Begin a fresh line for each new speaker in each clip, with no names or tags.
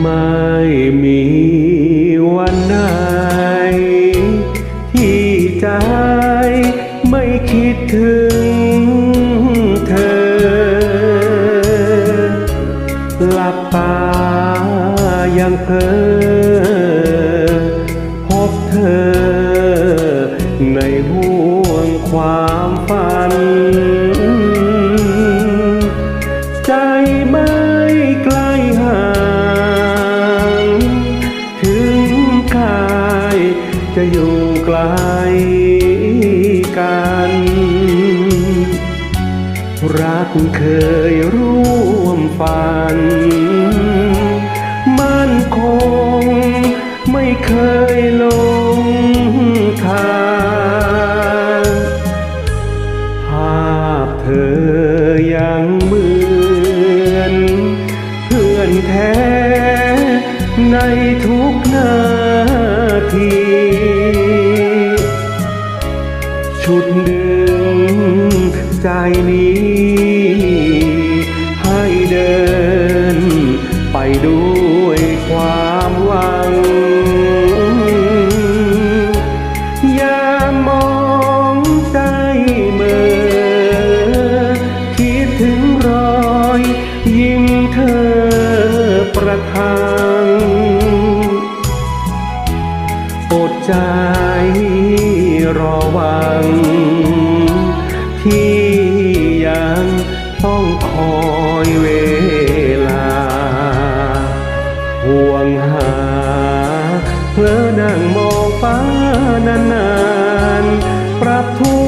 ไม่มีวันไหน ที่ใจไม่คิดถึงเธอ หลับตายังเพ้อพบเธอในห่วงความ เคยร่วมฝัน มั่นคงไม่เคยลงทางภาพเธอยังเหมือน เพื่อนแท้ในทุกนาที ชุดเดึง ใจนี้ ให้เดิน ไปด้วยความหวัง อย่ามองใจเมื่อคิดถึงรอยยิ้มเธอประทังอดใจรอวันที่ นานๆ ปรับทุ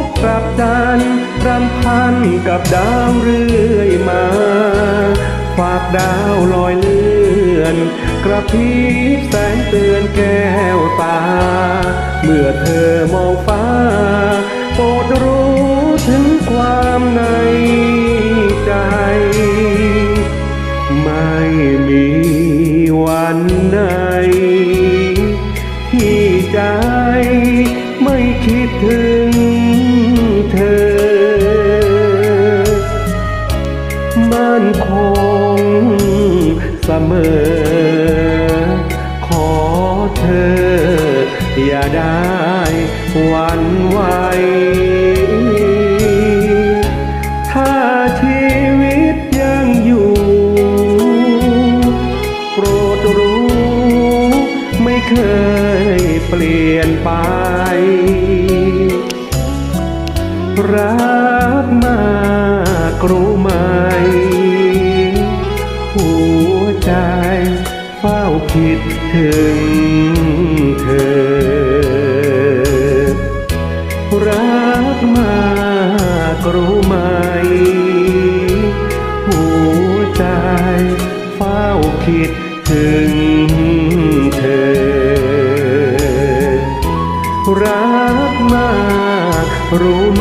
กข์ปรับจันรำพันกับดาวเรื่อยมา ฝากดาวลอยเลื่อน กระพริบแสงเตือนแก้วตา เมื่อเธอมองฟ้า โปรดรู้ถึงความในใจ ไม่มีวันไหน ถึงเธอมั่นคงเสมอ ขอเธอ อย่าได้หวันไหวถ้าชีวิตยังอยู่ โปรดรู้ไม่เคยเปลี่ยนไป ใจเฝ้าคิดถึงเธอ รักมากรู้ไหม หัวใจเฝ้าคิดถึงเธอ รักมากรู้